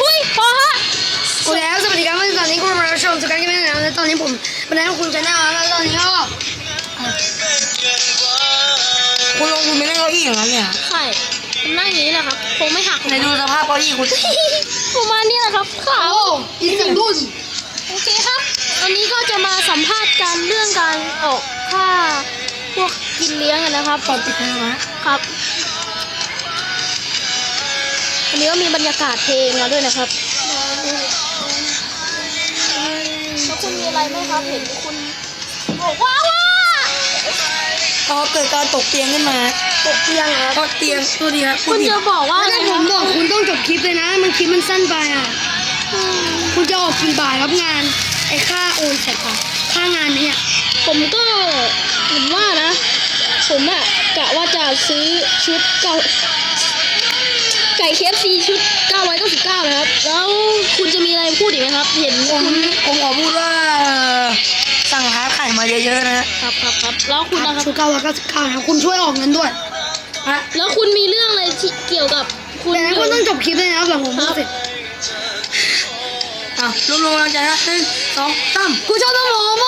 อุ้ยพอฮะกูคล้วสวัสดีครับเมื่อตอนนี้คุณมาชมสุการกันไม่นานแล้วตอนนี้ผมวันนี้คุณจะน่าแล้วตอนนี้ก็คุณลงคุณไม่ได้เก้าอี้อย่างนั้นเนี่ยใช่ผมนั่งอย่างนี้แหละครับผมไม่หักไหนดูสภาพเก้าอี้คุณ ผมมัน ขาวโอ้อีกหนึ่งรุ่นโอเคครับวันนี้ก็จะมาสัมภาษณ์กันเรื่องการออกค่าพวกกินเลี้ยงกันนะครับก่อนปิดเทอมนะครับวันนี้ก็มีบรรยากาศเพลงมาด้วยนะครับแล้วคุณมีอะไรไหมครับเห็นคุณบอกว่าว่าพอเกิดการตกเตียงขึ้นมาตกเตียงครับตกเตียงตัวดีครับคุณจะบอกว่าถ้าผมบอกคุณต้องจบคลิปเลยนะ มันคลิปมันสั้นไปอะอืม คุณจะออกกี่บาทครับงาน ไอ้ค่าโอนเสร็จก่อนค่างานเนี่ย ผมก็ผมว่านะ ผมอะกะว่าจะซื้อชุดเก่าไก่เคฟซีชุด 999 นะครับ แล้วคุณจะมีอะไรพูดอีกไหมครับ เห็นผมคุณผมขอพูดว่า สั่งฮาร์ดไข่มาเยอะๆนะครับครับครับแล้วคุณนะครับชุดเก้าร้อยเก้าสิบเก้านะคุณช่วยออกเงินด้วยฮะแล้วคุณมีเรื่องอะไรที่เกี่ยวกับคุณแต่นั้นคุณต้องจบคลิปเลยนะหลังผมพูดเสร็จ อะรวมๆกำลังใจนะหนึ่งสองสามกูชอบน้องหมอมาก